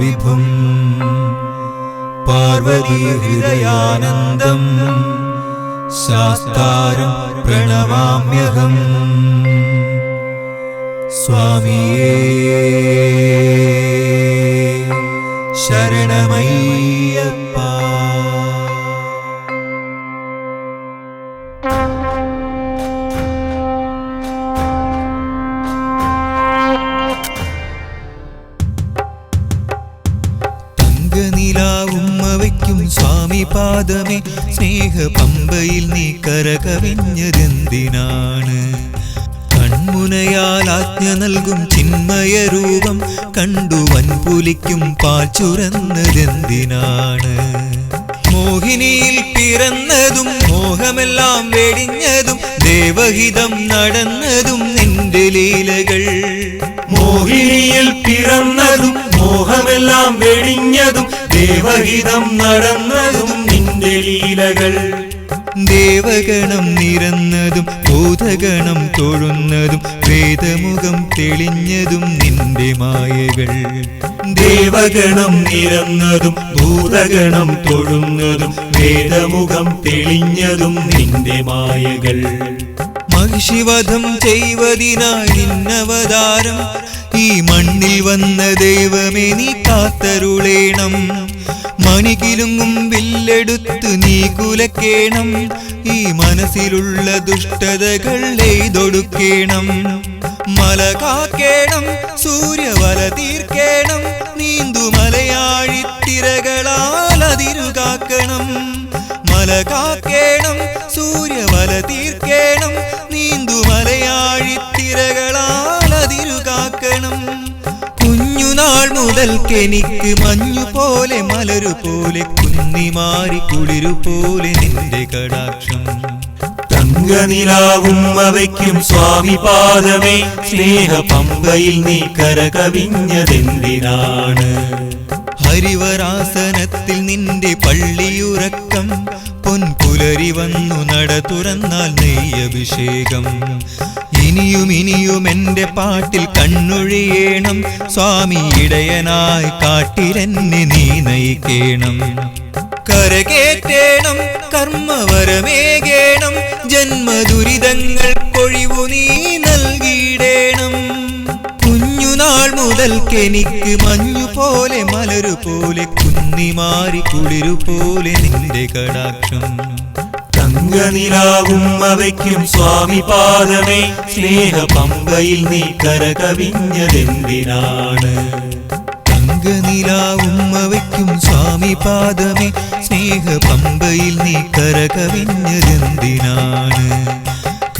വിഭും. പാർവതീഹൃദയാനന്ദം ശാസ്താരം പ്രണമാമ്യഹം സ്വാമിയേ ശരണമയ്യപ്പ. തങ്കനിലാവുമ്മ വയ്ക്കും സ്വാമി പാദമേ. സ്നേഹ പമ്പയിൽ നീ കരകവിഞ്ഞതെന്തിനാണ്? കൺമുനയാൽ ആജ്ഞ നൽകും ചിന്മയ രൂപം. കണ്ടു വൻപുലിക്കും പാൽ ചുരന്നതെന്തിനാണ്? മോഹിനിയിൽ പിറന്നതും മോഹമെല്ലാം വെടിഞ്ഞതും ദേവഹിതം നടന്നതും നിന്റെ ലീലകൾ. മോഹിനിയിൽ പിറന്നതും മോഹമെല്ലാം വെടിഞ്ഞതും ദേവഹിതം നടന്നതും നിന്റെ ലീലകൾ ദേവഗണം നിരന്നതും ഭൂതഗണം തൊഴുന്നതും വേദമുഖം തെളിഞ്ഞതും നിന്റെ മായകൾ. ദേവഗണം നിരന്നതും ഭൂതഗണം തൊഴുന്നതും വേദമുഖം തെളിഞ്ഞതും നിന്റെ മായകൾ. മഹിഷിവധം ചെയ്വതിനായി നിന്നവതാരം ഈ മണ്ണിൽ വന്ന ദൈവമേ നീ കാത്തരുളേണം. മണികിലുങ്ങും വില്ലെടുത്ത് നീ കുലക്കേണം. ഈ മനസ്സിലുള്ള ദുഷ്ടതകൾ എയ്തൊടുക്കേണം മല കാക്കേണം സൂര്യവല തീർക്കേണം. നീന്തു മലയാഴിത്തിരകളാൽ അതിരു കാക്കണം. മല കാക്കേണം സൂര്യവല തീർക്കേണം. നീന്തു മലയാഴിത്തിരകളാൽ അതിരു കാക്കണം കുഞ്ഞുനാൾ മുതൽക്കെനിക്ക് മഞ്ഞു പോലെ മലരു പോലെ കുന്നി മാറി കുളിരു പോലെ നിന്റെ കടാക്ഷം. തങ്കനിലാവും അവയ്ക്കും സ്വാമി പാദമേ സ്നേഹ പമ്പയിൽ നീ കരകവിഞ്ഞതെന്തിനാണ്? ഹരിവരാസനത്തിൽ നിന്റെ പള്ളിയുറക്കം പൊൻപുലരി വന്നു നട തുറന്നാൽ നെയ്യഭിഷേകം. ഇനിയും ഇനിയും എന്റെ പാട്ടിൽ കണ്ണൊഴിയേണം. സ്വാമി ഇടയനായി കാട്ടിലെന്നെ നീ നയിക്കേണം. കരകേറ്റേണം കർമ്മവരമേകേണം. ജന്മദുരിതങ്ങൾ കൊഴിവു നീ നൽകിയിടേണം. കുഞ്ഞുനാൾ മുതൽക്കെനിക്ക് മഞ്ഞു പോലെ മലരു പോലെ കുന്നിമാരി കുളിരു പോലെ നിന്റെ കടാക്ഷം. തങ്കനിലാവും അവയ്ക്കും സ്വാമി പാദമേ. സ്നേഹ പമ്പയിൽ നീ കരകവിഞ്ഞതെന്തിനാണ്? തങ്കനിലാവും അവയ്ക്കും സ്വാമി പാദമേ. സ്നേഹ പമ്പയിൽ നീ കരകവിഞ്ഞതെന്തിനാണ്?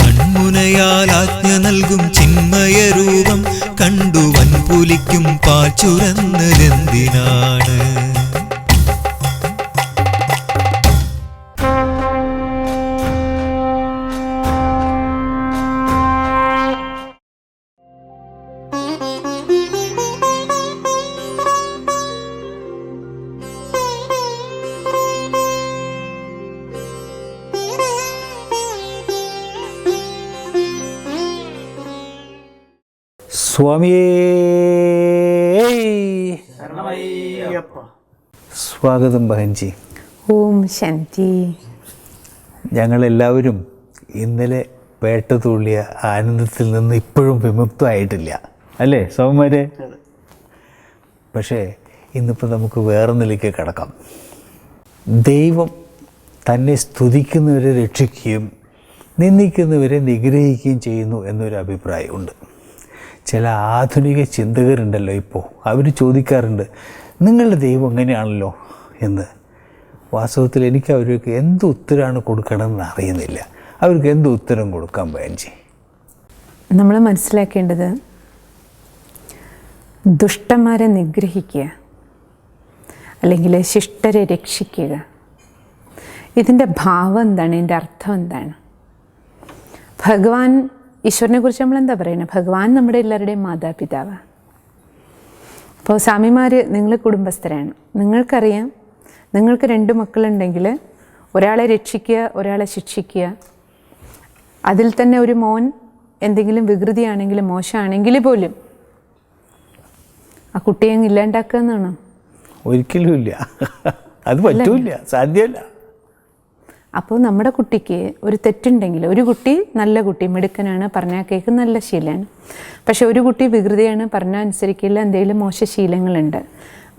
കൺമുനയാൽ ആജ്ഞ നൽകും ചിന്മയ രൂപം കണ്ടു വൻപുലിക്കും പാൽ ചുരന്നതെന്തിനാണ്? സ്വാമിയേ. സ്വാഗതം ബഹൻജി ഓം ശാന്തി. ഞങ്ങളെല്ലാവരും ഇന്നലെ വേട്ട തുള്ളിയ ആനന്ദത്തിൽ നിന്ന് ഇപ്പോഴും വിമുക്തമായിട്ടില്ല. അല്ലേ സോമരെ പക്ഷേ ഇന്നിപ്പോൾ നമുക്ക് വേറെ നിലയ്ക്ക് കിടക്കാം. ദൈവം തന്നെ സ്തുതിക്കുന്നവരെ രക്ഷിക്കുകയും നിന്ദിക്കുന്നവരെ നിഗ്രഹിക്കുകയും ചെയ്യുന്നു എന്നൊരു അഭിപ്രായമുണ്ട് ചില ആധുനിക ചിന്തകരുണ്ടല്ലോ ഇപ്പോൾ അവർ ചോദിക്കാറുണ്ട് നിങ്ങളുടെ ദൈവം എങ്ങനെയാണല്ലോ? എന്ന്. വാസ്തവത്തിൽ എനിക്ക് അവർക്ക് എന്ത് ഉത്തരമാണ് കൊടുക്കണമെന്ന് അറിയുന്നില്ല. അവർക്ക് എന്ത് ഉത്തരം കൊടുക്കാൻ ബേഞ്ചി നമ്മൾ മനസ്സിലാക്കേണ്ടത് ദുഷ്ടന്മാരെ നിഗ്രഹിക്കുക അല്ലെങ്കിൽ ശിഷ്ടരെ രക്ഷിക്കുക ഇതിന്റെ ഭാവം എന്താണ്? ഇതിന്റെ അർത്ഥം എന്താണ്? ഭഗവാൻ ഈശ്വരനെ കുറിച്ച് നമ്മൾ എന്താ പറയുന്നത് ഭഗവാൻ നമ്മുടെ എല്ലാവരുടെയും മാതാപിതാവാണ് അപ്പോൾ സ്വാമിമാർ നിങ്ങൾ കുടുംബസ്ഥരാണ്. നിങ്ങൾക്കറിയാം നിങ്ങൾക്ക് രണ്ട് മക്കളുണ്ടെങ്കിൽ ഒരാളെ രക്ഷിക്കുക ഒരാളെ ശിക്ഷിക്കുക. അതിൽ തന്നെ ഒരു മോൻ എന്തെങ്കിലും വികൃതിയാണെങ്കിൽ മോശമാണെങ്കിൽ പോലും ആ കുട്ടിയെ ഇല്ലാണ്ടാക്കുക എന്നാണോ. ഒരിക്കലും ഇല്ല. അത് പറ്റൂല സാധ്യമല്ല. അപ്പോൾ നമ്മുടെ കുട്ടിക്ക് ഒരു തെറ്റുണ്ടെങ്കിൽ ഒരു കുട്ടി നല്ല കുട്ടി മിടുക്കനാണ് പറഞ്ഞാൽ കേൾക്ക് നല്ല ശീലമാണ്. പക്ഷെ ഒരു കുട്ടി വികൃതിയാണ് പറഞ്ഞാൽ അനുസരിക്കില്ല എന്തെങ്കിലും മോശ ശീലങ്ങളുണ്ട്.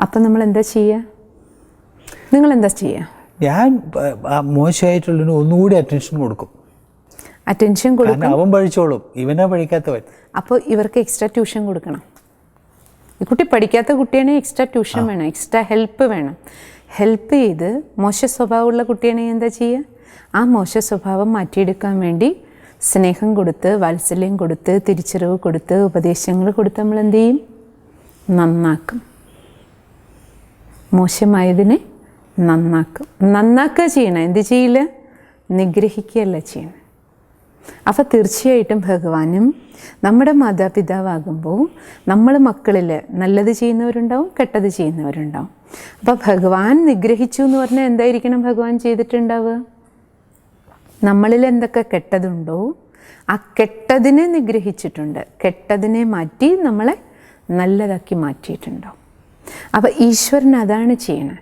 അപ്പം നമ്മൾ എന്താ ചെയ്യുക നിങ്ങൾ എന്താ ചെയ്യുക ഞാൻ മോശമായിട്ടുള്ളതിന് ഒന്നുകൂടി അറ്റൻഷൻ കൊടുക്കും. അറ്റൻഷൻ കൊടുക്കും. അവൻ പഠിച്ചോളും ഇവനാ പഠിക്കാത്തവൻ. അപ്പോൾ ഇവർക്ക് എക്സ്ട്രാ ട്യൂഷൻ കൊടുക്കണം. ഈ കുട്ടി പഠിക്കാത്ത കുട്ടിയാണെങ്കിൽ എക്സ്ട്രാ ട്യൂഷൻ വേണം എക്സ്ട്രാ ഹെൽപ്പ് വേണം. ഹെൽപ്പ് ചെയ്ത് മോശ സ്വഭാവമുള്ള കുട്ടിയാണെങ്കിൽ എന്താ ചെയ്യുക ആ മോശ സ്വഭാവം മാറ്റിയെടുക്കാൻ വേണ്ടി സ്നേഹം കൊടുത്ത് വാത്സല്യം കൊടുത്ത് തിരിച്ചറിവ് കൊടുത്ത് ഉപദേശങ്ങൾ കൊടുത്ത് നമ്മൾ എന്ത് ചെയ്യും? നന്നാക്കും. മോശമായതിനെ നന്നാക്കും. നന്നാക്കുക ചെയ്യണം. എന്ത് ചെയ്യില്ല? നിഗ്രഹിക്കുകയല്ല ചെയ്യണം. അപ്പോൾ തീർച്ചയായിട്ടും ഭഗവാനും നമ്മുടെ മാതാപിതാവാകുമ്പോൾ നമ്മൾ മക്കളിൽ നല്ലത് ചെയ്യുന്നവരുണ്ടാവും കെട്ടത് ചെയ്യുന്നവരുണ്ടാവും. അപ്പോൾ ഭഗവാൻ നിഗ്രഹിച്ചു എന്ന് പറഞ്ഞാൽ എന്തായിരിക്കണം ഭഗവാൻ ചെയ്തിട്ടുണ്ടാവുക? നമ്മളിൽ എന്തൊക്കെ കെട്ടതുണ്ടോ ആ കെട്ടതിനെ നിഗ്രഹിച്ചിട്ടുണ്ട്. കെട്ടതിനെ മാറ്റി നമ്മളെ നല്ലതാക്കി മാറ്റിയിട്ടുണ്ടാവും. അപ്പോൾ ഈശ്വരൻ അതാണ് ചെയ്യണത്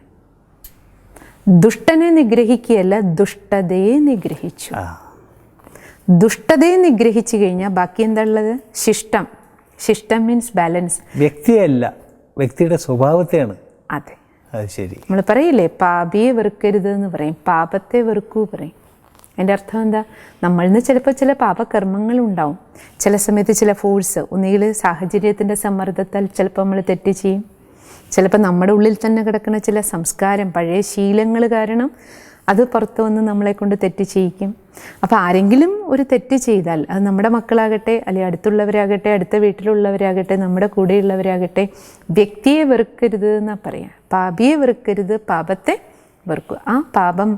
ദുഷ്ടനെ നിഗ്രഹിക്കുകയല്ല ദുഷ്ടതയെ നിഗ്രഹിച്ചു. ദുഷ്ടതയെ നിഗ്രഹിച്ചു കഴിഞ്ഞാൽ ബാക്കി എന്താ ഉള്ളത്? ശിഷ്ടം. ശിഷ്ടം മീൻസ് ബാലൻസ് വ്യക്തിയല്ല വ്യക്തിയുടെ സ്വഭാവത്തെയാണ്. അതെ. അത് ശരി. നമ്മൾ പറയില്ലേ പാപിയെ വെറുക്കരുത് എന്ന് പറയും പാപത്തെ വെറുക്കൂ പറയും. എന്റെ അർത്ഥം എന്താ? നമ്മളിൽ നിന്ന് ചിലപ്പോൾ ചില പാപകർമ്മങ്ങൾ ഉണ്ടാവും ചില സമയത്ത് ചില ഫോഴ്സ് ഒന്നുകിൽ സാഹചര്യത്തിന്റെ സമ്മർദ്ദത്താൽ ചിലപ്പോൾ നമ്മൾ തെറ്റ് ചെയ്യും. ചിലപ്പോൾ നമ്മുടെ ഉള്ളിൽ തന്നെ കിടക്കുന്ന ചില സംസ്കാരം പഴയ ശീലങ്ങൾ കാരണം അത് പുറത്ത് വന്ന് നമ്മളെ കൊണ്ട് തെറ്റ് ചെയ്യിക്കും. അപ്പോൾ ആരെങ്കിലും ഒരു തെറ്റ് ചെയ്താൽ അത് നമ്മുടെ മക്കളാകട്ടെ അല്ലെങ്കിൽ അടുത്തുള്ളവരാകട്ടെ അടുത്ത വീട്ടിലുള്ളവരാകട്ടെ നമ്മുടെ കൂടെയുള്ളവരാകട്ടെ വ്യക്തിയെ വെറുക്കരുത് എന്നാണ് പറയുക പാപിയെ വെറുക്കരുത് പാപത്തെ വെറുക്കുക. ആ പാപം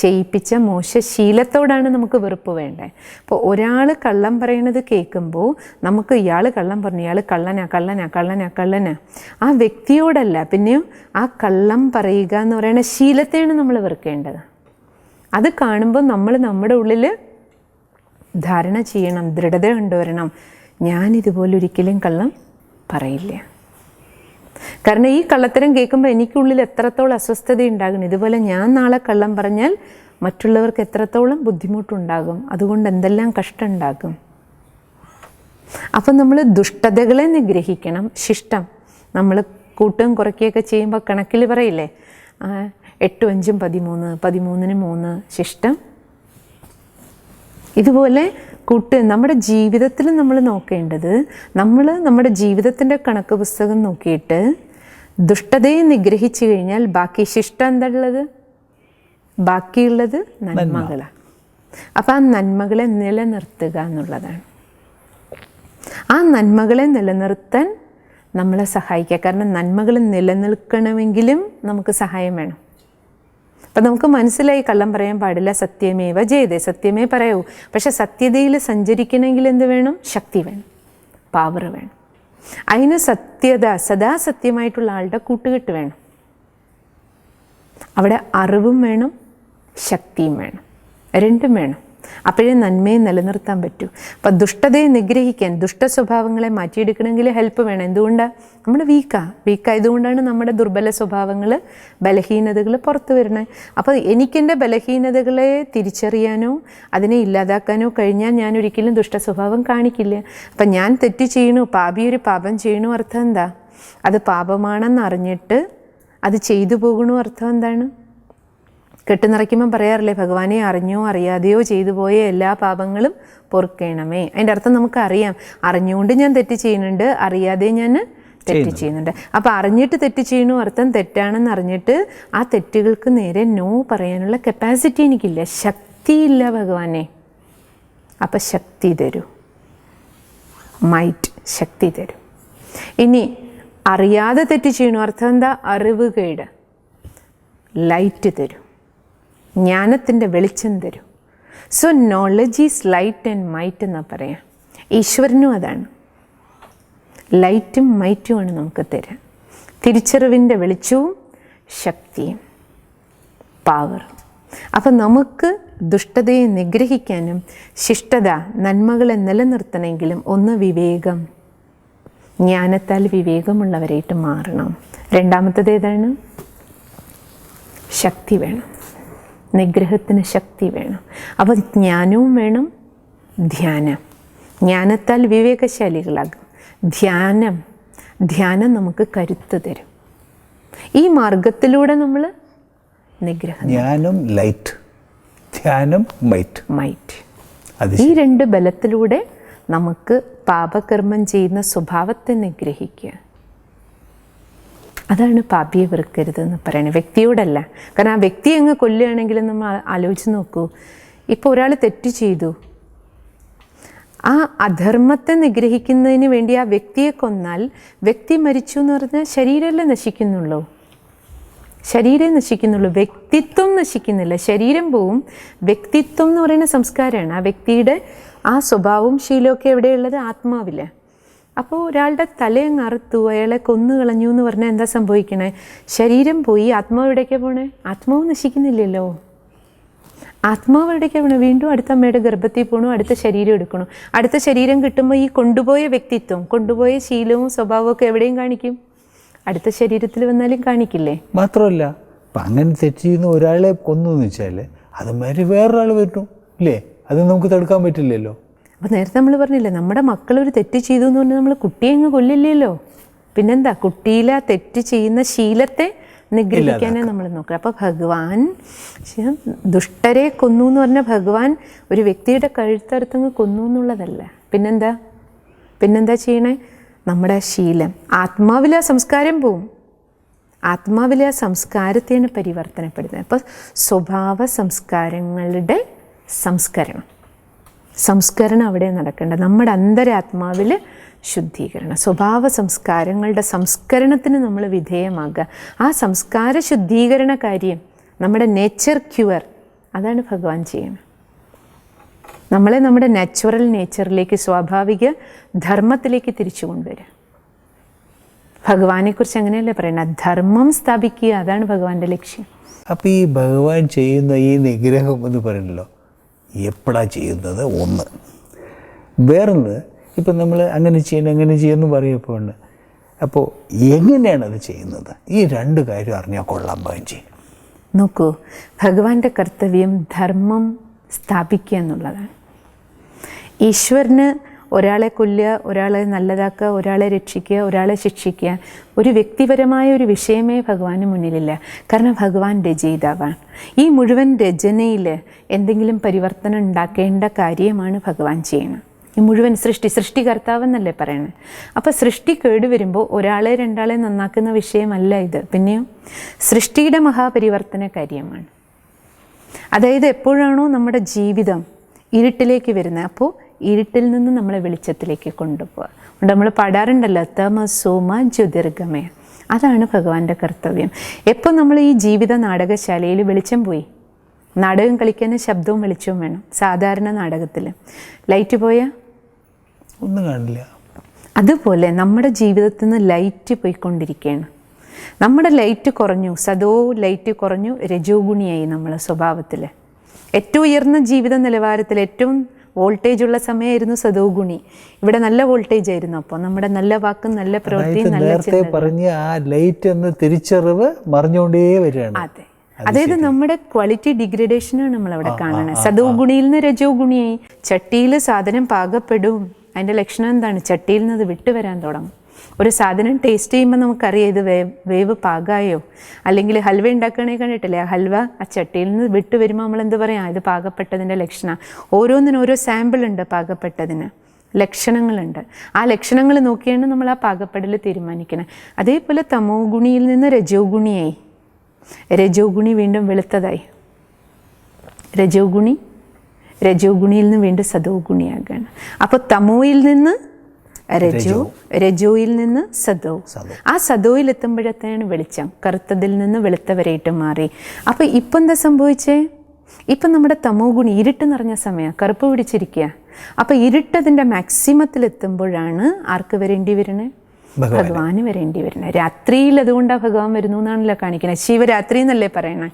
ചെയ്യിപ്പിച്ച മോശശീലത്തോടാണ് നമുക്ക് വെറുപ്പ് വേണ്ടത് അപ്പോൾ ഒരാൾ കള്ളം പറയണത് കേൾക്കുമ്പോൾ നമുക്ക് ഇയാൾ കള്ളം പറഞ്ഞു ഇയാൾ കള്ളനാ കള്ളനാ കള്ളനാ കള്ളനാ. ആ വ്യക്തിയോടല്ല പിന്നെയും ആ കള്ളം പറയുക എന്ന് പറയുന്ന ശീലത്തെയാണ് നമ്മൾ വെറുക്കേണ്ടത്. അത് കാണുമ്പോൾ നമ്മൾ നമ്മുടെ ഉള്ളിൽ ധാരണ ചെയ്യണം ദൃഢത കൊണ്ടുവരണം. ഞാൻ ഇതുപോലെ ഒരിക്കലും കള്ളം പറയില്ല. കാരണം ഈ കള്ളത്തരം കേൾക്കുമ്പോൾ എനിക്കുള്ളിൽ എത്രത്തോളം അസ്വസ്ഥത ഉണ്ടാകും? ഇതുപോലെ ഞാൻ നാളെ കള്ളം പറഞ്ഞാൽ മറ്റുള്ളവർക്ക് എത്രത്തോളം ബുദ്ധിമുട്ടുണ്ടാകും? അതുകൊണ്ട് എന്തെല്ലാം കഷ്ടം ഉണ്ടാകും അപ്പം നമ്മൾ ദുഷ്ടതകളെ നിഗ്രഹിക്കണം. ശിഷ്ടം. നമ്മൾ കൂട്ടും കുറയ്ക്കുകയൊക്കെ ചെയ്യുമ്പോൾ കണക്കിൽ പറയില്ലേ? എട്ടും അഞ്ചും പതിമൂന്ന് പതിമൂന്നിന് മൂന്ന് ശിഷ്ടം. ഇതുപോലെ കൂട്ട് നമ്മുടെ ജീവിതത്തിൽ നമ്മൾ നോക്കേണ്ടത് നമ്മൾ നമ്മുടെ ജീവിതത്തിന്റെ കണക്ക് പുസ്തകം നോക്കിയിട്ട് ദുഷ്ടതയെ നിഗ്രഹിച്ചു കഴിഞ്ഞാൽ ബാക്കി ശിഷ്ടം എന്താ ഉള്ളത് ബാക്കിയുള്ളത് നന്മകളാണ് അപ്പം ആ നന്മകളെ നിലനിർത്തുക എന്നുള്ളതാണ്. ആ നന്മകളെ നിലനിർത്താൻ നമ്മളെ സഹായിക്കുക. കാരണം നന്മകൾ നിലനിൽക്കണമെങ്കിലും നമുക്ക് സഹായം വേണം. അപ്പം നമുക്ക് മനസ്സിലായി കള്ളം പറയാൻ പാടില്ല. സത്യമേവ ജയതേ. സത്യമേ പറയൂ. പക്ഷെ സത്യതയിൽ സഞ്ചരിക്കണമെങ്കിൽ എന്ത് വേണം? ശക്തി വേണം. പവർ വേണം. അതിന് സത്യത സദാ സത്യമായിട്ടുള്ള ആളുടെ കൂട്ടുകെട്ട് വേണം. അവിടെ അറിവും വേണം ശക്തിയും വേണം. രണ്ടും വേണം. അപ്പോഴേ നന്മയെ നിലനിർത്താൻ പറ്റൂ. അപ്പം ദുഷ്ടതയെ നിഗ്രഹിക്കാൻ ദുഷ്ട സ്വഭാവങ്ങളെ മാറ്റിയെടുക്കണമെങ്കിൽ ഹെൽപ്പ് വേണം. എന്തുകൊണ്ടാണ് നമ്മൾ വീക്കാണ് വീക്കായതുകൊണ്ടാണ് നമ്മുടെ ദുർബല സ്വഭാവങ്ങൾ ബലഹീനതകൾ പുറത്തു വരുന്നത്. അപ്പോൾ എനിക്കെന്റെ ബലഹീനതകളെ തിരിച്ചറിയാനോ അതിനെ ഇല്ലാതാക്കാനോ കഴിഞ്ഞാൽ ഞാൻ ഒരിക്കലും ദുഷ്ട സ്വഭാവം കാണിക്കില്ല. അപ്പം ഞാൻ തെറ്റ് ചെയ്യണു? പാപി ഒരു പാപം ചെയ്യണു? അർത്ഥം എന്താ? അത് പാപമാണെന്ന് അറിഞ്ഞിട്ട് അത് ചെയ്തു പോകണു അർത്ഥം എന്താണ്? കെട്ടുനിറയ്ക്കുമ്പം പറയാറില്ലേ ഭഗവാനെ അറിഞ്ഞോ അറിയാതെയോ ചെയ്തു പോയ എല്ലാ പാപങ്ങളും പൊറുക്കണമേ. അതിന്റെ അർത്ഥം നമുക്കറിയാം. അറിഞ്ഞുകൊണ്ട് ഞാൻ തെറ്റ് ചെയ്യുന്നുണ്ട് അറിയാതെ ഞാൻ തെറ്റ് ചെയ്യുന്നുണ്ട്. അപ്പോൾ അറിഞ്ഞിട്ട് തെറ്റ് ചെയ്യണു അർത്ഥം തെറ്റാണെന്ന് അറിഞ്ഞിട്ട് ആ തെറ്റുകൾക്ക് നേരെ നോ പറയാനുള്ള കപ്പാസിറ്റി എനിക്കില്ല. ശക്തിയില്ല ഭഗവാനെ. അപ്പം ശക്തി തരൂ. മൈറ്റ് ശക്തി തരൂ. ഇനി അറിയാതെ തെറ്റ് ചെയ്യണു അർത്ഥം എന്താ? അറിവ് കേട്. ലൈറ്റ് തരും. ജ്ഞാനത്തിന്റെ വെളിച്ചം തരും. So knowledge is light and might എന്നാ പറയാം. ഈശ്വരനും അതാണ്. ലൈറ്റും മൈറ്റുമാണ് നമുക്ക് തരാം. തിരിച്ചറിവിന്റെ വെളിച്ചവും ശക്തിയും പവർ അപ്പം നമുക്ക് ദുഷ്ടതയെ നിഗ്രഹിക്കാനും ശിഷ്ടത നന്മകളെ നിലനിർത്തണമെങ്കിലും ഒന്ന് വിവേകം. ജ്ഞാനത്താൽ വിവേകമുള്ളവരായിട്ട് മാറണം. രണ്ടാമത്തത് ഏതാണ്? ശക്തി വേണം. നിഗ്രഹത്തിന് ശക്തി വേണം. അപ്പോൾ ജ്ഞാനവും വേണം ധ്യാനം. ജ്ഞാനത്താൽ വിവേകശാലികളാകും. ധ്യാനം ധ്യാനം നമുക്ക് കരുത്ത് തരും. ഈ മാർഗത്തിലൂടെ നമ്മൾ നിഗ്രഹം ജ്ഞാനം ലൈറ്റ്. ധ്യാനം മൈറ്റ്. മൈറ്റ്. ഈ രണ്ട് ബലത്തിലൂടെ നമുക്ക് പാപകർമ്മം ചെയ്യുന്ന സ്വഭാവത്തെ നിഗ്രഹിക്കുക. അതാണ് പാപിയെ വെറുക്കരുത് എന്ന് പറയുന്നത് വ്യക്തിയോടല്ല. കാരണം ആ വ്യക്തി അങ്ങ് കൊല്ലുകയാണെങ്കിൽ നമ്മൾ ആലോചിച്ച് നോക്കൂ. ഇപ്പോൾ ഒരാൾ തെറ്റ് ചെയ്തു. ആ അധർമ്മത്തെ നിഗ്രഹിക്കുന്നതിന് വേണ്ടി ആ വ്യക്തിയെ കൊന്നാൽ വ്യക്തി മരിച്ചു എന്ന് പറഞ്ഞാൽ ശരീരമല്ലേ നശിക്കുന്നുള്ളൂ. ശരീരം നശിക്കുന്നുള്ളൂ. വ്യക്തിത്വം നശിക്കുന്നില്ല. ശരീരം പോവും. വ്യക്തിത്വം എന്ന് പറയുന്ന സംസ്കാരമാണ്. ആ വ്യക്തിയുടെ ആ സ്വഭാവവും ശീലമൊക്കെ എവിടെയുള്ളത്? ആത്മാവിൽ. അപ്പോൾ ഒരാളുടെ തലയങ്ങ് അറുത്തു അയാളെ കൊന്നു കളഞ്ഞു എന്ന് പറഞ്ഞാൽ എന്താ സംഭവിക്കണേ? ശരീരം പോയി ആത്മാവ് എവിടേക്കാണ് പോണേ? ആത്മാവ് നശിക്കുന്നില്ലല്ലോ. ആത്മാവ് എവിടേക്കാണ് പോണേ? വീണ്ടും അടുത്ത അമ്മയുടെ ഗർഭത്തിൽ പോകണു അടുത്ത ശരീരം എടുക്കണു. അടുത്ത ശരീരം കിട്ടുമ്പോൾ ഈ കൊണ്ടുപോയ വ്യക്തിത്വം കൊണ്ടുപോയ ശീലവും സ്വഭാവവും ഒക്കെ എവിടെയും കാണിക്കും? അടുത്ത ശരീരത്തിൽ വന്നാലും കാണിക്കില്ലേ? മാത്രമല്ല അപ്പം അങ്ങനെ തെറ്റ് ചെയ്യുന്ന ഒരാളെ കൊന്നു എന്ന് വെച്ചാൽ അതുമാതിരി വേറൊരാൾ പറ്റും ഇല്ലേ? അത് നമുക്ക് തടുക്കാൻ പറ്റില്ലല്ലോ. അപ്പോൾ നേരത്തെ നമ്മൾ പറഞ്ഞില്ലേ നമ്മുടെ മക്കൾ ഒരു തെറ്റ് ചെയ്തു എന്ന് പറഞ്ഞാൽ നമ്മൾ കുട്ടിയെ അങ്ങ് കൊല്ലില്ലല്ലോ. പിന്നെന്താ കുട്ടിയിലെ ആ തെറ്റ് ചെയ്യുന്ന ശീലത്തെ നിഗ്രഹിക്കാനേ നമ്മൾ നോക്കുക. അപ്പോൾ ഭഗവാൻ ദുഷ്ടരെ കൊന്നു എന്ന് പറഞ്ഞാൽ ഭഗവാൻ ഒരു വ്യക്തിയുടെ കഴുത്തറുത്തങ്ങ് കൊന്നു എന്നുള്ളതല്ല പിന്നെന്താ? പിന്നെന്താ ചെയ്യണേ? നമ്മുടെ ശീലം. ആത്മാവിൽ ആ സംസ്കാരം പോവും. ആത്മാവിലെ ആ സംസ്കാരത്തെയാണ് പരിവർത്തനപ്പെടുന്നത്. അപ്പോൾ സ്വഭാവ സംസ്കാരങ്ങളുടെ സംസ്കരണം. സംസ്കരണം അവിടെ നടക്കേണ്ടത്. നമ്മുടെ അന്തരാത്മാവിൽ ശുദ്ധീകരണം. സ്വഭാവ സംസ്കാരങ്ങളുടെ സംസ്കരണത്തിന് നമ്മൾ വിധേയമാകുക. ആ സംസ്കാര ശുദ്ധീകരണ കാര്യം നമ്മുടെ നേച്ചർ ക്യുവർ അതാണ് ഭഗവാൻ ചെയ്യുന്നത്. നമ്മളെ നമ്മുടെ നാച്ചുറൽ നേച്ചറിലേക്ക് സ്വാഭാവിക ധർമ്മത്തിലേക്ക് തിരിച്ചു കൊണ്ടുവരിക. ഭഗവാനെക്കുറിച്ച് അങ്ങനെയല്ലേ പറയുന്നത്? ധർമ്മം സ്ഥാപിക്കുക അതാണ് ഭഗവാന്റെ ലക്ഷ്യം. അപ്പോൾ ഈ ഭഗവാൻ ചെയ്യുന്ന ഈ നിഗ്രഹം എന്ന് പറയുന്നല്ലോ എപ്പോഴാ ചെയ്യുന്നത്? ഒന്ന്. വേറൊന്ന് ഇപ്പം നമ്മൾ അങ്ങനെ ചെയ്യണം അങ്ങനെ ചെയ്യുമെന്ന് പറയപ്പോൾ അപ്പോൾ എങ്ങനെയാണ് അത് ചെയ്യുന്നത്? ഈ രണ്ട് കാര്യം അറിഞ്ഞാൽ കൊള്ളാം ബാഞ്ചി നോക്കൂ ഭഗവാന്റെ കർത്തവ്യം ധർമ്മം സ്ഥാപിക്കുക എന്നുള്ളതാണ്. ഈശ്വരന് ഒരാളെ കൊല്ലുക ഒരാളെ നല്ലതാക്കുക ഒരാളെ രക്ഷിക്കുക ഒരാളെ ശിക്ഷിക്കുക ഒരു വ്യക്തിപരമായ ഒരു വിഷയമേ ഭഗവാന് മുന്നിലില്ല. കാരണം ഭഗവാൻ രചയിതാവാണ്. ഈ മുഴുവൻ രചനയിൽ എന്തെങ്കിലും പരിവർത്തനം ഉണ്ടാക്കേണ്ട കാര്യമാണ് ഭഗവാൻ ചെയ്യുന്നത്. ഈ മുഴുവൻ സൃഷ്ടി സൃഷ്ടികർത്താവെന്നല്ലേ പറയുന്നത് അപ്പോൾ സൃഷ്ടി കേടുവരുമ്പോൾ ഒരാളെ രണ്ടാളെ നന്നാക്കുന്ന വിഷയമല്ല ഇത്. പിന്നെയോ സൃഷ്ടിയുടെ മഹാപരിവർത്തന കാര്യമാണ്. അതായത് എപ്പോഴാണോ നമ്മുടെ ജീവിതം ഇരുട്ടിലേക്ക് വരുന്നത് അപ്പോൾ ഇരുട്ടിൽ നിന്ന് നമ്മളെ വെളിച്ചത്തിലേക്ക് കൊണ്ടുപോകുക അതുകൊണ്ട് നമ്മൾ പാടാറുണ്ടല്ലോ തമസോമ ജ്യോതിർഗമയ. അതാണ് ഭഗവാന്റെ കർത്തവ്യം. എപ്പോൾ നമ്മൾ ഈ ജീവിത നാടകശാലയിൽ വെളിച്ചം പോയി? നാടകം കളിക്കാൻ ശബ്ദവും വെളിച്ചവും വേണം സാധാരണ നാടകത്തിൽ ലൈറ്റ് പോയ? ഒന്നും കാണില്ല. അതുപോലെ നമ്മുടെ ജീവിതത്തിൽ നിന്ന് ലൈറ്റ് പോയിക്കൊണ്ടിരിക്കുകയാണ്. നമ്മുടെ ലൈറ്റ് കുറഞ്ഞു സദോ ലൈറ്റ് കുറഞ്ഞു രജോഗുണിയായി നമ്മളെ സ്വഭാവത്തിൽ ഏറ്റവും ഉയർന്ന ജീവിത നിലവാരത്തിൽ ഏറ്റവും വോൾട്ടേജ് ഉള്ള സമയമായിരുന്നു സദോ ഗുണി. ഇവിടെ നല്ല വോൾട്ടേജ് ആയിരുന്നു അപ്പോൾ നമ്മുടെ നല്ല വാക്കും നല്ല പ്രവൃത്തിയും നേരത്തെ. പറഞ്ഞ ആ ലൈറ്റ് എന്ന തിരിച്ചറിവ് മറിഞ്ഞുകൊണ്ടേ വരികയാണ്. അതെ. അതായത് നമ്മുടെ ക്വാളിറ്റി ഡിഗ്രഡേഷനാണ് നമ്മൾ അവിടെ കാണുന്നത്. സദോ ഗുണിയിൽ നിന്ന് രജോ ഗുണിയായി. ചട്ടിയിൽ സാധനം പാകപ്പെടും. അതിന്റെ ലക്ഷണം എന്താണ്? ചട്ടിയിൽ നിന്ന് അത് വിട്ടുവരാൻ തുടങ്ങും. ഒരു സാധനം ടേസ്റ്റ് ചെയ്യുമ്പോൾ നമുക്കറിയാം ഇത് വേവ് വേവ് പാകായോ? അല്ലെങ്കിൽ ഹൽവ ഉണ്ടാക്കുകയാണെങ്കിൽ കണ്ടിട്ടില്ലേ? ആ ഹൽവ ആ ചട്ടിയിൽ നിന്ന് വിട്ടു വരുമ്പോൾ നമ്മൾ എന്ത് പറയാം ഇത് പാകപ്പെട്ടതിന്റെ ലക്ഷണം. ഓരോന്നിനും ഓരോ സാമ്പിൾ ഉണ്ട് പാകപ്പെട്ടതിന്. ലക്ഷണങ്ങളുണ്ട്. ആ ലക്ഷണങ്ങൾ നോക്കിയാണ് നമ്മൾ ആ പാകപ്പെടൽ തീരുമാനിക്കുന്നത് അതേപോലെ തമോ ഗുണിയിൽ നിന്ന് രജോ ഗുണിയായി രജോ ഗുണി വീണ്ടും വെളുത്തതായി. രജോ ഗുണി രജോ ഗുണിയിൽ നിന്ന് വീണ്ടും സദോ ഗുണിയാകുകയാണ് അപ്പോൾ തമോയിൽ നിന്ന് രജോ രജോയിൽ നിന്ന് സദോ. ആ സദോയിൽ എത്തുമ്പോഴത്തേണ് വെളിച്ചം. കറുത്തതിൽ നിന്ന് വെളുത്തവരായിട്ട് മാറി. അപ്പോൾ ഇപ്പം എന്താ സംഭവിച്ചേ? ഇപ്പം നമ്മുടെ തമോ ഗുണി ഇരുട്ട് നിറഞ്ഞ സമയം. കറുപ്പ് പിടിച്ചിരിക്കുക അപ്പോൾ ഇരുട്ടതിന്റെ മാക്സിമത്തിൽ എത്തുമ്പോഴാണ് ആർക്ക് വരേണ്ടി വരണേ? ഭഗവാൻ ഭഗവാന്. വരേണ്ടി വരുന്നത് രാത്രിയിൽ അതുകൊണ്ടാണ് ഭഗവാൻ വരുന്നു എന്നാണല്ലോ കാണിക്കുന്നത് ശിവരാത്രി എന്നല്ലേ പറയണേ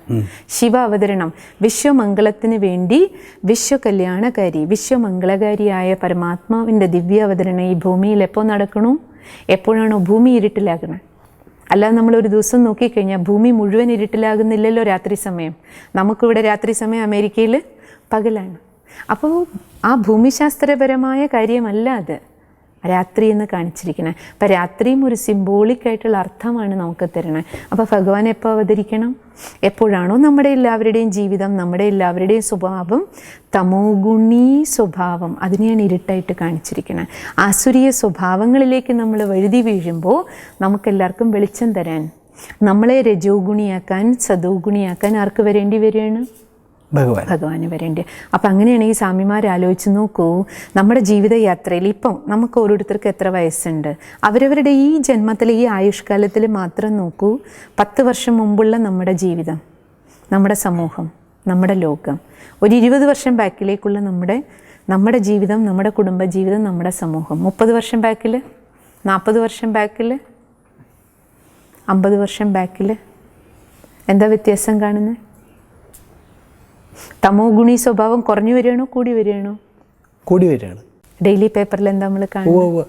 ശിവ അവതരണം. വിശ്വമംഗളത്തിന് വേണ്ടി വിശ്വകല്യാണകാരി വിശ്വമംഗളകാരിയായ പരമാത്മാവിന്റെ ദിവ്യ അവതരണം ഈ ഭൂമിയിൽ എപ്പോൾ നടക്കണു? എപ്പോഴാണോ ഭൂമി ഇരുട്ടിലാകുന്നത് അല്ലാതെ നമ്മൾ ഒരു ദിവസം നോക്കിക്കഴിഞ്ഞാൽ ഭൂമി മുഴുവൻ ഇരുട്ടിലാകുന്നില്ലല്ലോ രാത്രി സമയം. നമുക്കിവിടെ രാത്രി സമയം അമേരിക്കയിൽ പകലാണ്. അപ്പോൾ ആ ഭൂമിശാസ്ത്രപരമായ കാര്യമല്ല അത്. രാത്രി എന്ന് കാണിച്ചിരിക്കുന്നത് അപ്പം രാത്രിയും ഒരു സിംബോളിക് ആയിട്ടുള്ള അർത്ഥമാണ് നമുക്ക് തരുന്നത് അപ്പോൾ ഭഗവാൻ എപ്പോൾ അവതരിക്കണം? എപ്പോഴാണോ നമ്മുടെ എല്ലാവരുടെയും ജീവിതം നമ്മുടെ എല്ലാവരുടെയും സ്വഭാവം തമോഗുണീ സ്വഭാവം അതിനെയാണ് ഇരുട്ടായിട്ട് കാണിച്ചിരിക്കുന്നത് ആസുരീയ സ്വഭാവങ്ങളിലേക്ക് നമ്മൾ വഴുതി വീഴുമ്പോൾ നമുക്കെല്ലാവർക്കും വെളിച്ചം തരാൻ നമ്മളെ രജോഗുണിയാക്കാൻ സദോഗുണിയാക്കാൻ ആർക്ക് വരേണ്ടി വരികയാണ്? ഭഗവാൻ. ഭഗവാന് വരേണ്ടി. അപ്പം ഈ സ്വാമിമാർ ആലോചിച്ച് നോക്കൂ നമ്മുടെ ജീവിതയാത്രയിൽ ഇപ്പം നമുക്ക് ഓരോരുത്തർക്ക് എത്ര വയസ്സുണ്ട്? അവരവരുടെ ഈ ജന്മത്തിൽ ഈ ആയുഷ്കാലത്തിൽ മാത്രം നോക്കൂ പത്ത് വർഷം മുമ്പുള്ള നമ്മുടെ ജീവിതം നമ്മുടെ സമൂഹം നമ്മുടെ ലോകം ഒരു ഇരുപത് വർഷം ബാക്കിലേക്കുള്ള നമ്മുടെ നമ്മുടെ ജീവിതം നമ്മുടെ കുടുംബ ജീവിതം നമ്മുടെ സമൂഹം. മുപ്പത് വർഷം ബാക്കിൽ നാൽപ്പത് വർഷം ബാക്കിൽ അമ്പത് വർഷം ബാക്കിൽ എന്താ വ്യത്യാസം കാണുന്നത് തമോ ഗുണി സ്വഭാവം കുറഞ്ഞു വരികയാണോ കൂടി വരികയാണോ? കൂടി വരികയാണ്. ഡെയിലി പേപ്പറിൽ എന്താ നമ്മൾ കാണുന്നത്?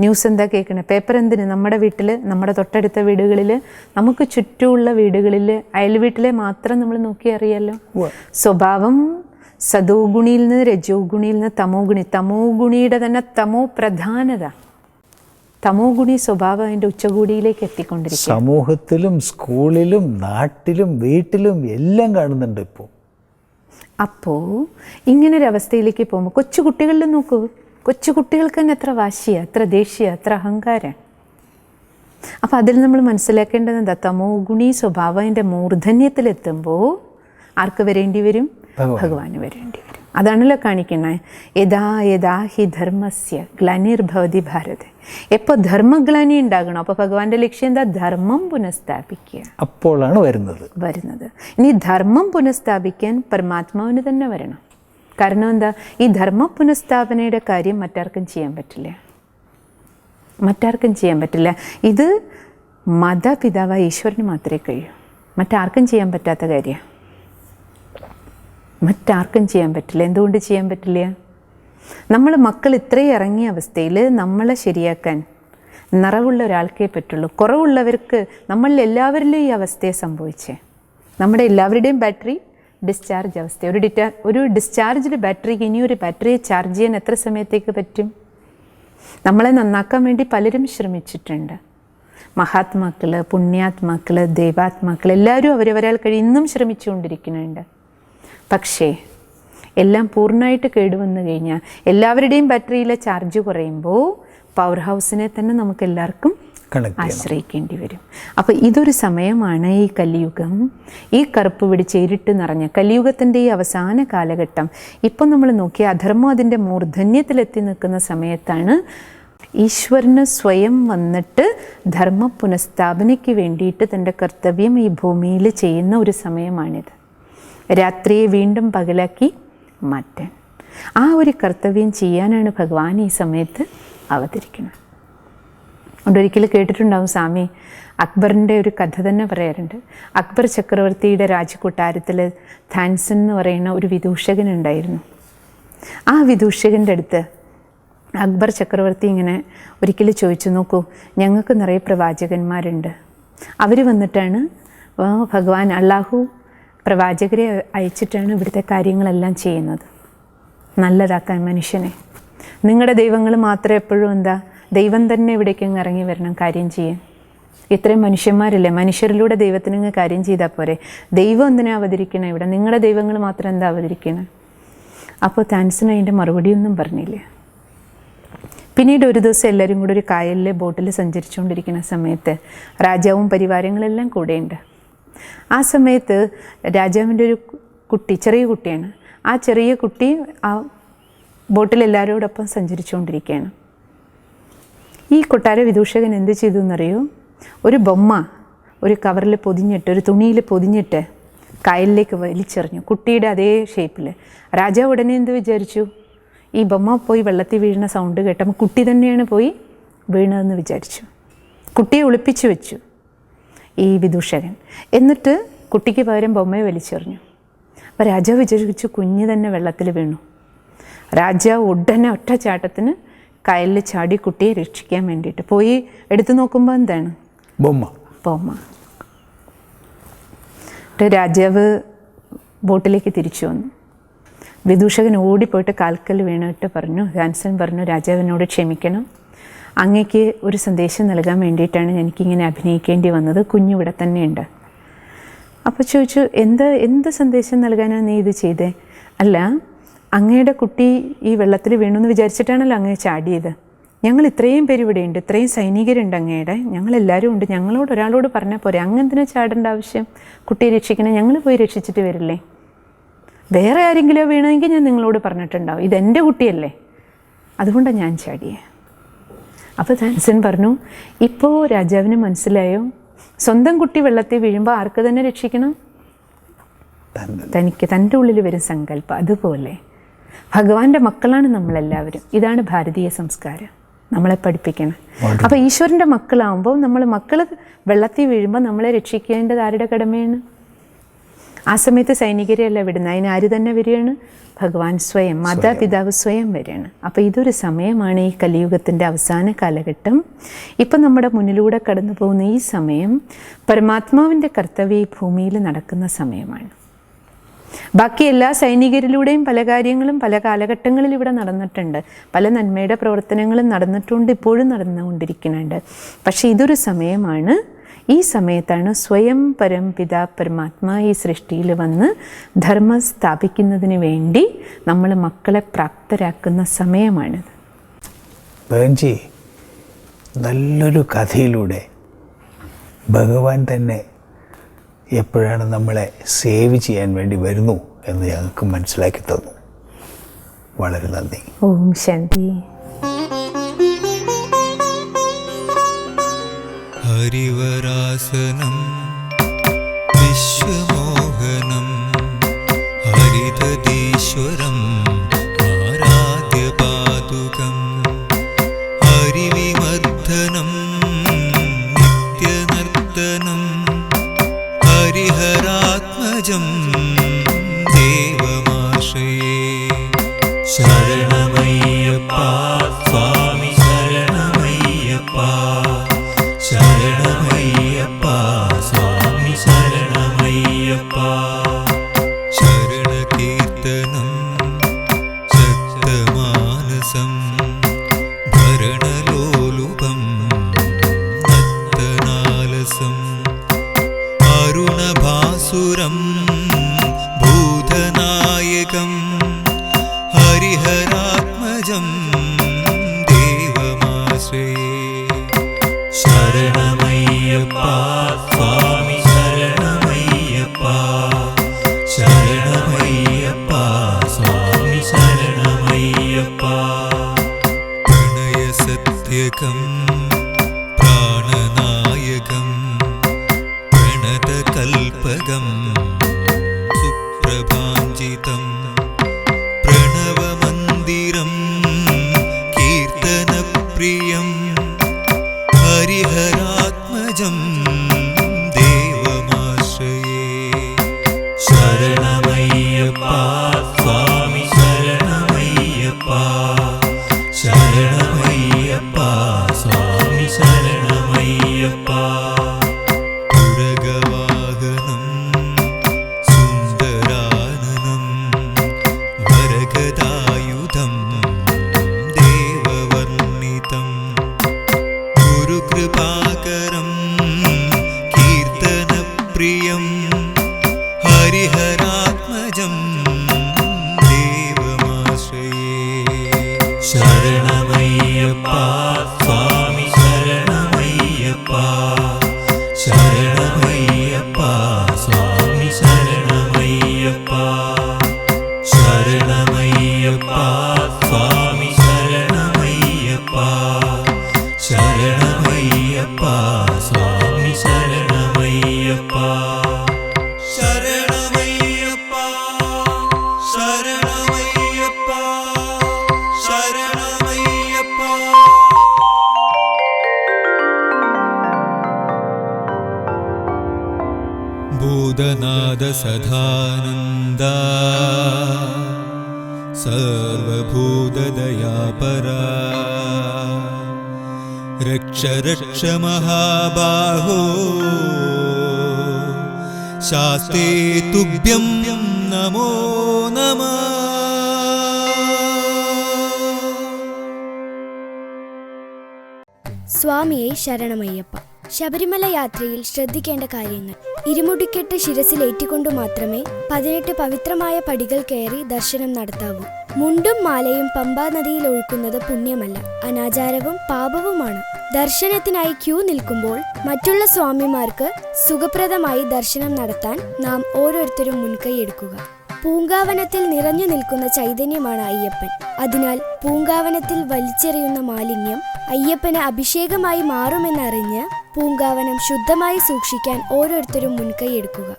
ന്യൂസ് എന്താ കേൾക്കണേ? പേപ്പർ എന്തിന്? നമ്മുടെ വീട്ടിൽ നമ്മുടെ തൊട്ടടുത്ത വീടുകളിൽ നമുക്ക് ചുറ്റുമുള്ള വീടുകളിൽ അയൽ വീട്ടിലെ മാത്രം നമ്മൾ നോക്കി അറിയാലോ? സ്വഭാവം സദോ ഗുണിയിൽ നിന്ന് രജോ ഗുണിയിൽ നിന്ന് തമോ ഗുണി. തമോ ഗുണിയുടെ തന്നെ തമോ പ്രധാനത. തമോ ഗുണി സ്വഭാവം അതിന്റെ ഉച്ചകൂടിയിലേക്ക് എത്തിക്കൊണ്ടിരിക്കും സമൂഹത്തിലും സ്കൂളിലും നാട്ടിലും വീട്ടിലും എല്ലാം കാണുന്നുണ്ട് ഇപ്പോൾ. അപ്പോൾ ഇങ്ങനൊരവസ്ഥയിലേക്ക് പോകുമ്പോൾ കൊച്ചു കുട്ടികളിൽ നോക്കൂ. കൊച്ചു കുട്ടികൾക്ക് തന്നെ എത്ര വാശിയ എത്ര ദേഷ്യ എത്ര അഹങ്കാരം. അപ്പോൾ അതിൽ നമ്മൾ മനസ്സിലാക്കേണ്ടത് എന്താ? തമോ ഗുണി സ്വഭാവം എന്റെ മൂർധന്യത്തിലെത്തുമ്പോൾ ആർക്ക് വരേണ്ടി വരും. ഭഗവാന് വരേണ്ടി വരും. അതാണല്ലോ കാണിക്കുന്നത് യഥാ യഥാ ഹി ധർമ്മസ്യ ഗ്ലാനിർഭവതി ഭാരത്. എപ്പോൾ ധർമ്മഗ്ലാനി ഉണ്ടാകണം? അപ്പോൾ ഭഗവാന്റെ ലക്ഷ്യം എന്താ? ധർമ്മം പുനഃസ്ഥാപിക്കുക. അപ്പോഴാണ് വരുന്നത്. വരുന്നത്. ഇനി ധർമ്മം പുനഃസ്ഥാപിക്കാൻ പരമാത്മാവിന് തന്നെ വരണം. കാരണം എന്താ? ഈ ധർമ്മ പുനഃസ്ഥാപനയുടെ കാര്യം മറ്റാർക്കും ചെയ്യാൻ പറ്റില്ല. മറ്റാർക്കും ചെയ്യാൻ പറ്റില്ല. ഇത് മതപിതാവ് ഈശ്വരന് മാത്രമേ കഴിയൂ. മറ്റാർക്കും ചെയ്യാൻ പറ്റാത്ത കാര്യമാണ്. മറ്റാർക്കും ചെയ്യാൻ പറ്റില്ല. എന്തുകൊണ്ട് ചെയ്യാൻ പറ്റില്ല? നമ്മൾ മക്കൾ ഇത്രയും ഇറങ്ങിയ അവസ്ഥയിൽ നമ്മളെ ശരിയാക്കാൻ നിറവുള്ള ഒരാൾക്കേ പറ്റുള്ളൂ. കുറവുള്ളവർക്ക് നമ്മളിൽ എല്ലാവരിലും ഈ അവസ്ഥയെ സംഭവിച്ചേ. നമ്മുടെ എല്ലാവരുടെയും ബാറ്ററി ഡിസ്ചാർജ് അവസ്ഥ. ഒരു ഡിറ്റാ ഒരു ഡിസ്ചാർജ്ഡ് ബാറ്ററിക്ക് ഇനി ഒരു ബാറ്ററിയെ ചാർജ് ചെയ്യാൻ എത്ര സമയത്തേക്ക് പറ്റും? നമ്മളെ നന്നാക്കാൻ വേണ്ടി പലരും ശ്രമിച്ചിട്ടുണ്ട്. മഹാത്മാക്കൾ പുണ്യാത്മാക്കൾ ദൈവാത്മാക്കൾ എല്ലാവരും അവരവരാൽ കഴിയും ഇന്നും ശ്രമിച്ചുകൊണ്ടിരിക്കുന്നുണ്ട്. പക്ഷേ എല്ലാം പൂർണമായിട്ട് കേടുവന്നു കഴിഞ്ഞാൽ എല്ലാവരുടെയും ബാറ്ററിയിലെ ചാർജ് കുറയുമ്പോൾ പവർ ഹൗസിനെ തന്നെ നമുക്ക് എല്ലാവർക്കും ആശ്രയിക്കേണ്ടി വരും. അപ്പോൾ ഇതൊരു സമയമാണ് ഈ കലിയുഗം. ഈ കറുപ്പ് പിടിച്ച ഇരുട്ട് നിറഞ്ഞ കലിയുഗത്തിന്റെ ഈ അവസാന കാലഘട്ടം. ഇപ്പം നമ്മൾ നോക്കി അധർമ്മം അതിന്റെ മൂർധന്യത്തിലെത്തി നിൽക്കുന്ന സമയത്താണ് ഈശ്വരന് സ്വയം വന്നിട്ട് ധർമ്മ പുനഃസ്ഥാപനയ്ക്ക് വേണ്ടിയിട്ട് തന്റെ കർത്തവ്യം ഈ ഭൂമിയിൽ ചെയ്യുന്ന ഒരു സമയമാണിത്. രാത്രിയെ വീണ്ടും പകലാക്കി മാറ്റാൻ. ആ ഒരു കർത്തവ്യം ചെയ്യാനാണ് ഭഗവാൻ ഈ സമയത്ത് അവതരിക്കുന്നത്. അതുകൊണ്ട് ഒരിക്കൽ കേട്ടിട്ടുണ്ടാവും സ്വാമി അക്ബറിന്റെ ഒരു കഥ തന്നെ പറയാറുണ്ട്. അക്ബർ ചക്രവർത്തിയുടെ രാജകൊട്ടാരത്തിൽ ധാൻസൻ എന്ന് പറയുന്ന ഒരു വിദൂഷകൻ ഉണ്ടായിരുന്നു. ആ വിദൂഷകന്റെ അടുത്ത് അക്ബർ ചക്രവർത്തി ഇങ്ങനെ ഒരിക്കൽ ചോദിച്ചു നോക്കൂ ഞങ്ങൾക്ക് നിറയെ പ്രവാചകന്മാരുണ്ട്. അവർ വന്നിട്ടാണ് ഭഗവാൻ അള്ളാഹു പ്രവാചകരെ അയച്ചിട്ടാണ് ഇവിടുത്തെ കാര്യങ്ങളെല്ലാം ചെയ്യുന്നത്. നല്ലതാക്കാൻ മനുഷ്യനെ. നിങ്ങളുടെ ദൈവങ്ങൾ മാത്രം എപ്പോഴും എന്താ ദൈവം തന്നെ ഇവിടേക്കങ്ങ് ഇറങ്ങി വരണം കാര്യം ചെയ്യാൻ. ഇത്രയും മനുഷ്യന്മാരില്ലേ? മനുഷ്യരിലൂടെ ദൈവത്തിനങ്ങ് കാര്യം ചെയ്താൽ പോരെ. ദൈവം എന്തിനാ അവതരിക്കണേ ഇവിടെ? നിങ്ങളുടെ ദൈവങ്ങൾ മാത്രം എന്താ അവതരിക്കണേ? അപ്പോൾ താൻസിന് അതിന്റെ മറുപടിയൊന്നും പറഞ്ഞില്ല. പിന്നീട് ഒരു ദിവസം എല്ലാവരും കൂടി ഒരു കായലിലെ ബോട്ടിൽ സഞ്ചരിച്ചുകൊണ്ടിരിക്കുന്ന സമയത്ത് രാജാവും പരിവാരങ്ങളെല്ലാം കൂടെയുണ്ട്. ആ സമയത്ത് രാജാവിന്റെ ഒരു കുട്ടി ചെറിയ കുട്ടിയാണ്. ആ ചെറിയ കുട്ടി ആ ബോട്ടിൽ എല്ലാവരോടൊപ്പം സഞ്ചരിച്ചുകൊണ്ടിരിക്കുകയാണ്. ഈ കൊട്ടാര വിദൂഷകൻ എന്ത് ചെയ്തു എന്നറിയോ? ഒരു ബൊമ്മ ഒരു കവറിൽ പൊതിഞ്ഞിട്ട് ഒരു തുണിയിൽ പൊതിഞ്ഞിട്ട് കായലിലേക്ക് വലിച്ചെറിഞ്ഞു. കുട്ടിയുടെ അതേ ഷേപ്പിൽ രാജാവ് ഉടനെ എന്ത് വിചാരിച്ചു? ഈ ബൊമ്മ പോയി വെള്ളത്തിൽ വീഴുന്ന സൗണ്ട് കേട്ടപ്പോൾ കുട്ടി തന്നെയാണ് പോയി വീണതെന്ന് വിചാരിച്ചു. കുട്ടിയെ ഒളിപ്പിച്ചു വെച്ചു. ഈ വിദൂഷകൻ. എന്നിട്ട് കുട്ടിക്ക് പകരം ബൊമ്മയെ വലിച്ചെറിഞ്ഞു. അപ്പോൾ രാജാവ് വിചാരിച്ചു കുഞ്ഞ് തന്നെ വെള്ളത്തിൽ വീണു. രാജാവ് ഉടനെ ഒറ്റച്ചാട്ടത്തിന് കയലിൽ ചാടി കുട്ടിയെ രക്ഷിക്കാൻ വേണ്ടിയിട്ട് പോയി. എടുത്തു നോക്കുമ്പോൾ എന്താണ്? ബൊമ്മ. ബൊമ്മ. രാജാവ് ബോട്ടിലേക്ക് തിരിച്ചു വന്നു. വിദൂഷകൻ ഓടിപ്പോയിട്ട് കാൽക്കൽ വീണിട്ട് പറഞ്ഞു ഹാൻസൺ പറഞ്ഞു രാജാവിനോട് ക്ഷമിക്കണം. അങ്ങയ്ക്ക് ഒരു സന്ദേശം നൽകാൻ വേണ്ടിയിട്ടാണ് എനിക്കിങ്ങനെ അഭിനയിക്കേണ്ടി വന്നത്. കുഞ്ഞിവിടെ തന്നെയുണ്ട്. അപ്പോൾ ചോദിച്ചു എന്ത് എന്ത് സന്ദേശം നൽകാനാണ് നീ ഇത് ചെയ്തേ? അല്ല അങ്ങയുടെ കുട്ടി ഈ വെള്ളത്തിൽ വീണു എന്ന് വിചാരിച്ചിട്ടാണല്ലോ അങ്ങ് ചാടിയത്. ഞങ്ങൾ ഇത്രയും പേര് ഇവിടെ ഉണ്ട് ഇത്രയും സൈനികരുണ്ട് അങ്ങയുടെ. ഞങ്ങളെല്ലാവരും ഉണ്ട്. ഞങ്ങളോട് ഒരാളോട് പറഞ്ഞാൽ പോരെ. അങ്ങ് എന്തിനാ ചാടേണ്ട ആവശ്യം? കുട്ടിയെ രക്ഷിക്കണേ. ഞങ്ങൾ പോയി രക്ഷിച്ചിട്ട് വരില്ലേ? വേറെ ആരെങ്കിലും വീണമെങ്കിൽ ഞാൻ നിങ്ങളോട് പറഞ്ഞിട്ടുണ്ടാവും. ഇതെന്റെ കുട്ടിയല്ലേ. അതുകൊണ്ടാണ് ഞാൻ ചാടിയേ. അപ്പോൾ ധനസൻ പറഞ്ഞു ഇപ്പോൾ രാജാവിന് മനസ്സിലായോ? സ്വന്തം കുട്ടി വെള്ളത്തിൽ വീഴുമ്പോൾ ആർക്ക് തന്നെ രക്ഷിക്കണം? തനിക്ക് തന്റെ ഉള്ളിൽ വരും സങ്കല്പം അതുപോലെ. ഭഗവാന്റെ മക്കളാണ് നമ്മളെല്ലാവരും. ഇതാണ് ഭാരതീയ സംസ്കാരം. നമ്മളെ പഠിപ്പിക്കണം. അപ്പോൾ ഈശ്വരന്റെ മക്കളാവുമ്പോൾ നമ്മൾ മക്കൾ വെള്ളത്തിൽ വീഴുമ്പോൾ നമ്മളെ രക്ഷിക്കേണ്ടത് ആരുടെ കടമയാണ്? ആ സമയത്ത് സൈനികരെയല്ല വിടുന്നത്. അതിന് ആര് തന്നെ വരികയാണ്? ഭഗവാൻ സ്വയം മാതാപിതാവ് സ്വയം വരികയാണ്. അപ്പോൾ ഇതൊരു സമയമാണ് ഈ കലിയുഗത്തിന്റെ അവസാന കാലഘട്ടം. ഇപ്പം നമ്മുടെ മുന്നിലൂടെ കടന്നു പോകുന്ന ഈ സമയം പരമാത്മാവിന്റെ കർത്തവ്യ ഈ ഭൂമിയിൽ നടക്കുന്ന സമയമാണ്. ബാക്കി എല്ലാ സൈനികരിലൂടെയും പല കാര്യങ്ങളും പല കാലഘട്ടങ്ങളിൽ ഇവിടെ നടന്നിട്ടുണ്ട്. പല നന്മയുടെ പ്രവർത്തനങ്ങളും നടന്നിട്ടുണ്ട് ഇപ്പോഴും നടന്നുകൊണ്ടിരിക്കുന്നുണ്ട്. പക്ഷേ ഇതൊരു സമയമാണ് ഈ സമയത്താണ് സ്വയം പരംപിത പരമാത്മാ ഈ സൃഷ്ടിയിൽ വന്ന് ധർമ്മം സ്ഥാപിക്കുന്നതിന് വേണ്ടി നമ്മൾ മക്കളെ പ്രാപ്തരാക്കുന്ന സമയമാണിത്. ബഹൻജി നല്ലൊരു കഥയിലൂടെ ഭഗവാൻ തന്നെ എപ്പോഴാണ് നമ്മളെ സേവ് ചെയ്യാൻ വേണ്ടി വരുന്നു എന്ന് ഞങ്ങൾക്ക് മനസ്സിലാക്കി തന്നു. വളരെ നന്ദി. ഓം ശാന്തി. ഹരിവരാസനം വിശ്വമോഹനം ഹരിതീശ്വരം हरिहरात्मजम् സ്വാമിയെ ശരണമയ്യപ്പ. ശബരിമല യാത്രയിൽ ശ്രദ്ധിക്കേണ്ട കാര്യങ്ങൾ. ഇരുമുടിക്കെട്ട് ശിരസിലേറ്റിക്കൊണ്ടു മാത്രമേ പതിനെട്ട് പവിത്രമായ പടികൾ കയറി ദർശനം നടത്താവൂ. മുണ്ടും മാലയും പമ്പാ നദിയിൽ ഒഴുക്കുന്നത് പുണ്യമല്ല. അനാചാരവും പാപവുമാണ്. ദർശനത്തിനായി ക്യൂ നിൽക്കുമ്പോൾ മറ്റുള്ള സ്വാമിമാർക്ക് സുഖപ്രദമായി ദർശനം നടത്താൻ നാം ഓരോരുത്തരും മുൻകൈയെടുക്കുക പൂങ്കാവനത്തിൽ നിറഞ്ഞു നിൽക്കുന്ന ചൈതന്യമാണ് അയ്യപ്പൻ. അതിനാൽ പൂങ്കാവനത്തിൽ വലിച്ചെറിയുന്ന മാലിന്യം അയ്യപ്പന് അഭിഷേകമായി മാറുമെന്നറിഞ്ഞ് പൂങ്കാവനം ശുദ്ധമായി സൂക്ഷിക്കാൻ ഓരോരുത്തരും മുൻകൈയെടുക്കുക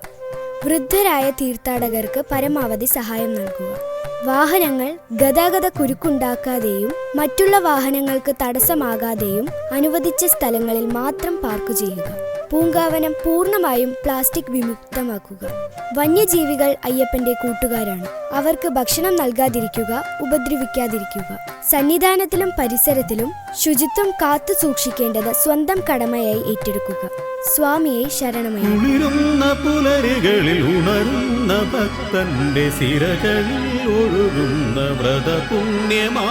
വൃദ്ധരായ തീർത്ഥാടകർക്ക് പരമാവധി സഹായം നൽകുക. വാഹനങ്ങൾ ഗതാഗത കുരുക്കുണ്ടാക്കാതെയും മറ്റുള്ള വാഹനങ്ങൾക്ക് തടസ്സമാകാതെയും അനുവദിച്ച സ്ഥലങ്ങളിൽ മാത്രം പാർക്ക് ചെയ്യുക. പൂങ്കാവനം പൂർണമായും പ്ലാസ്റ്റിക് വിമുക്തമാക്കുക. വന്യജീവികൾ അയ്യപ്പന്റെ കൂട്ടുകാരാണ്. അവർക്ക് ഭക്ഷണം നൽകാതിരിക്കുക ഉപദ്രവിക്കാതിരിക്കുക. സന്നിധാനത്തിലും പരിസരത്തിലും ശുചിത്വം കാത്തു സൂക്ഷിക്കേണ്ടത് സ്വന്തം കടമയായി ഏറ്റെടുക്കുക. സ്വാമിയെ ശരണമായി പുലരികളിൽ ഉണരുന്ന ഭക്തന്റെ സിരകളിൽ ഒഴുകുന്ന വ്രതപുണ്യമാ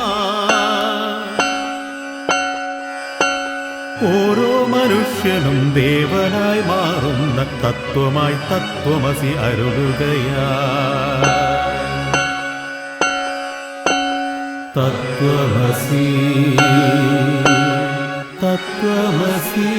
ഓരോ മനുഷ്യനും ദേവനായി മാറുന്ന തത്വമായി തത്വമസി അരുളുകയാ തത്വമസി തത്വമസി